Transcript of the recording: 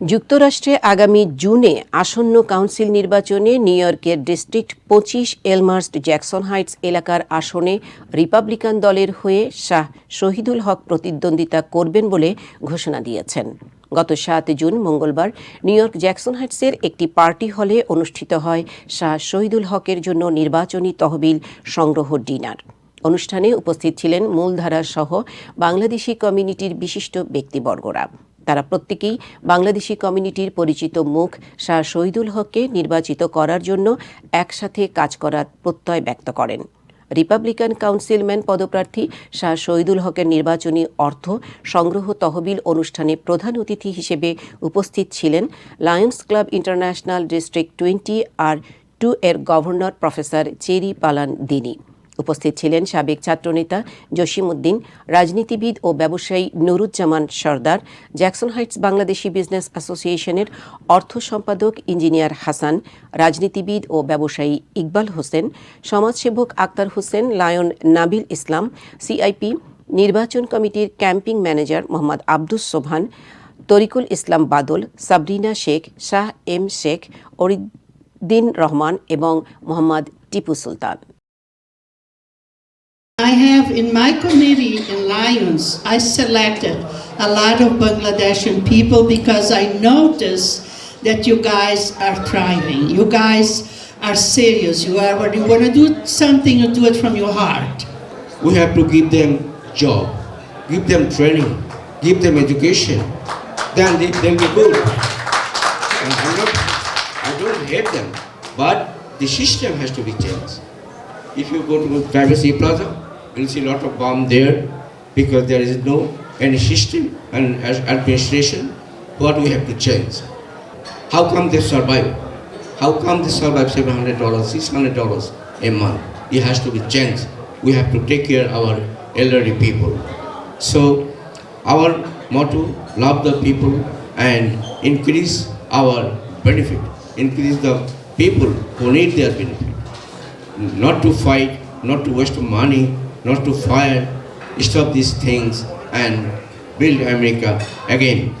যুক্তরাষ্ট্রে আগামী জুনে আসন্ন কাউন্সিল নির্বাচনে নিউ ইয়র্কের ডিস্ট্রিক্ট পঁচিশ এলমার্স্ট জ্যাকসন হাইটস এলাকার আসনে রিপাবলিকান দলের হয়ে শাহ শহীদুল হক প্রতিদ্বন্দ্বিতা করবেন বলে ঘোষণা দিয়েছেন। গত সাত জুন মঙ্গলবার নিউ ইয়র্ক জ্যাকসন হাইটসের একটি পার্টি হলে অনুষ্ঠিত হয় শাহ শহীদুল হকের জন্য নির্বাচনী তহবিল সংগ্রহ ডিনার। অনুষ্ঠানে উপস্থিত ছিলেন মূলধারা সহ বাংলাদেশি কমিউনিটির বিশিষ্ট ব্যক্তিবর্গরা। তারা প্রত্যেকেই বাংলাদেশি কমিউনিটির পরিচিত মুখ। শাহ শহীদুল হককে নির্বাচিত করার জন্য একসাথে কাজ করার প্রত্যয় ব্যক্ত করেন। রিপাবলিকান কাউন্সিলম্যান পদপ্রার্থী শাহ শহীদুল হকের নির্বাচনী অর্থ সংগ্রহ তহবিল অনুষ্ঠানে প্রধান অতিথি হিসেবে উপস্থিত ছিলেন Lions club international district twenty আর টু এর গভর্নর প্রফেসর চেরি পালান দিনী উপস্থিত ছিলেন সাবেক ছাত্রনেতা জসিমউদ্দিন, রাজনীতিবিদ ও ব্যবসায়ী Nuruzzaman Sardar, Jackson Heights Bangladeshi business অ্যাসোসিয়েশনের অর্থ সম্পাদক ইঞ্জিনিয়ার হাসান, রাজনীতিবিদ ও ব্যবসায়ী ইকবাল হোসেন, সমাজসেবক আক্তার হোসেন, লায়ন নাবিল ইসলাম, সিআইপি নির্বাচন কমিটির campaign manager Mohammad Abdus Sobhan Tarikul Islam Badal, Sabrina Sheikh, Shah M Sheikh, Ariddin Rahman এবং Mohammad Tipu Sultan. I have in my committee in Lions, I selected a lot of Bangladeshi people because I noticed that you guys are thriving. You guys are serious. You are when you want to do something, you do it from your heart. We have to give them job, give them training, give them education. Then they, they'll be good. And I'm not, I don't hate them, but the system has to be changed. If you go to Privacy Plaza, see a lot of bomb there because there is no any system and administration. What we have to change? How come they survive? How come they survive seven hundred dollars, six hundred dollars a month? It has to be changed. We have to take care of our elderly people. So our motto: love the people and increase our benefit. Increase the people who need their benefit not to fight, not to waste money, not to fire, stop these things and build America again.